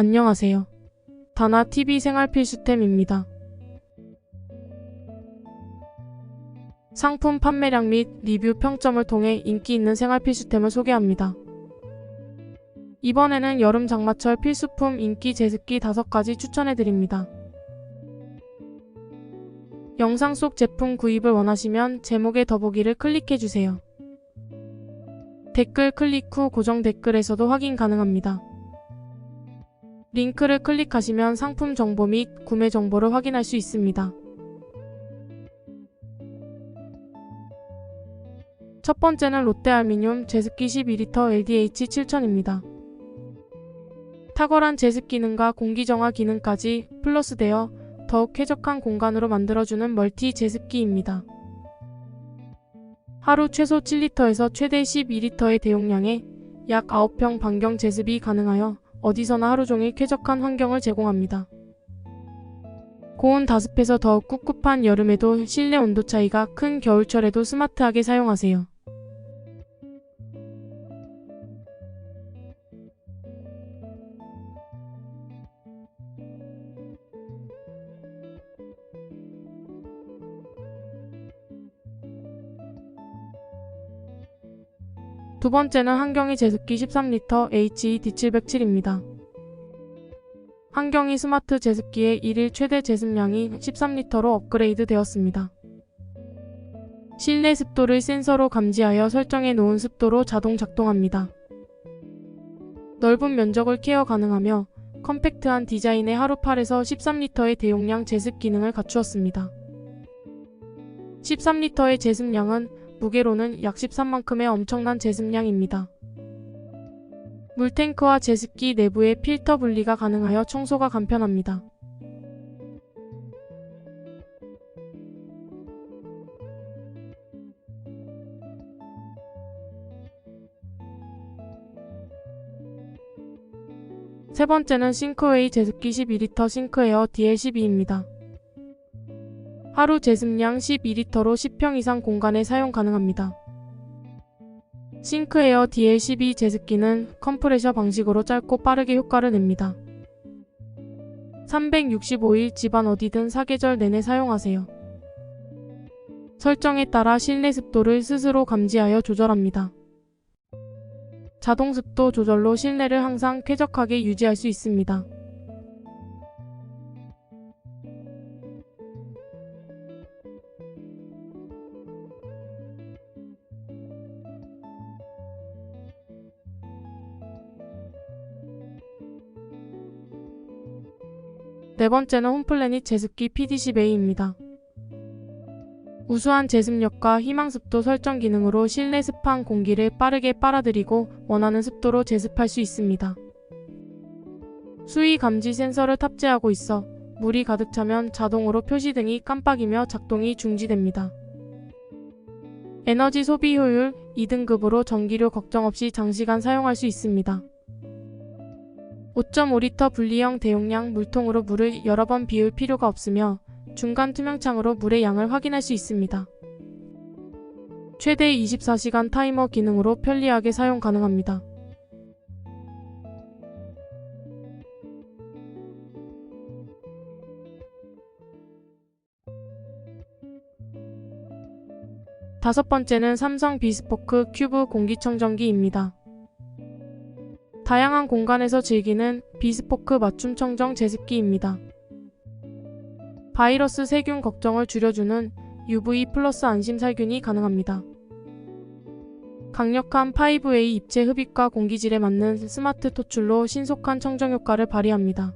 안녕하세요. 다나 TV 생활 필수템입니다. 상품 판매량 및 리뷰 평점을 통해 인기 있는 생활 필수템을 소개합니다. 이번에는 여름 장마철 필수품 인기 제습기 5가지 추천해 드립니다. 영상 속 제품 구입을 원하시면 제목의 더보기를 클릭해 주세요. 댓글 클릭 후 고정 댓글에서도 확인 가능합니다. 링크를 클릭하시면 상품 정보 및 구매 정보를 확인할 수 있습니다. 첫 번째는 롯데알미늄 제습기 12L LDH 7000입니다. 탁월한 제습 기능과 공기 정화 기능까지 플러스되어 더욱 쾌적한 공간으로 만들어주는 멀티 제습기입니다. 하루 최소 7리터에서 최대 12리터의 대용량에 약 9평 반경 제습이 가능하여 어디서나 하루 종일 쾌적한 환경을 제공합니다. 고온 다습해서 더욱 꿉꿉한 여름에도 실내 온도 차이가 큰 겨울철에도 스마트하게 사용하세요. 두 번째는 한경이 제습기 13리터 HED707입니다. 한경이 스마트 제습기의 일일 최대 제습량이 13리터로 업그레이드 되었습니다. 실내 습도를 센서로 감지하여 설정해 놓은 습도로 자동 작동합니다. 넓은 면적을 케어 가능하며 컴팩트한 디자인의 하루 8에서 13리터의 대용량 제습 기능을 갖추었습니다. 13리터의 제습량은 무게로는 약 13만큼의 엄청난 제습량입니다. 물탱크와 제습기 내부의 필터 분리가 가능하여 청소가 간편합니다. 세 번째는 싱크웨이 제습기 12리터 싱크에어 DL12입니다. 하루 제습량 12리터로 10평 이상 공간에 사용 가능합니다. 싱크에어 DL12 제습기는 컴프레셔 방식으로 짧고 빠르게 효과를 냅니다. 365일 집안 어디든 사계절 내내 사용하세요. 설정에 따라 실내 습도를 스스로 감지하여 조절합니다. 자동 습도 조절로 실내를 항상 쾌적하게 유지할 수 있습니다. 네 번째는 홈플래닛 제습기 PD10A입니다. 우수한 제습력과 희망습도 설정 기능으로 실내 습한 공기를 빠르게 빨아들이고 원하는 습도로 제습할 수 있습니다. 수위 감지 센서를 탑재하고 있어 물이 가득 차면 자동으로 표시등이 깜빡이며 작동이 중지됩니다. 에너지 소비 효율 2등급으로 전기료 걱정 없이 장시간 사용할 수 있습니다. 5.5리터 분리형 대용량 물통으로 물을 여러 번 비울 필요가 없으며 중간 투명창으로 물의 양을 확인할 수 있습니다. 최대 24시간 타이머 기능으로 편리하게 사용 가능합니다. 다섯 번째는 삼성 비스포크 큐브 공기청정기입니다. 다양한 공간에서 즐기는 비스포크 맞춤 청정 제습기입니다. 바이러스 세균 걱정을 줄여주는 UV 플러스 안심 살균이 가능합니다. 강력한 5A 입체 흡입과 공기질에 맞는 스마트 토출로 신속한 청정 효과를 발휘합니다.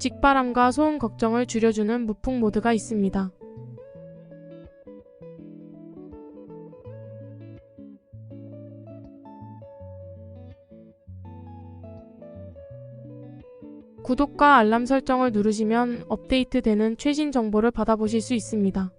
직바람과 소음 걱정을 줄여주는 무풍 모드가 있습니다. 구독과 알람 설정을 누르시면 업데이트되는 최신 정보를 받아보실 수 있습니다.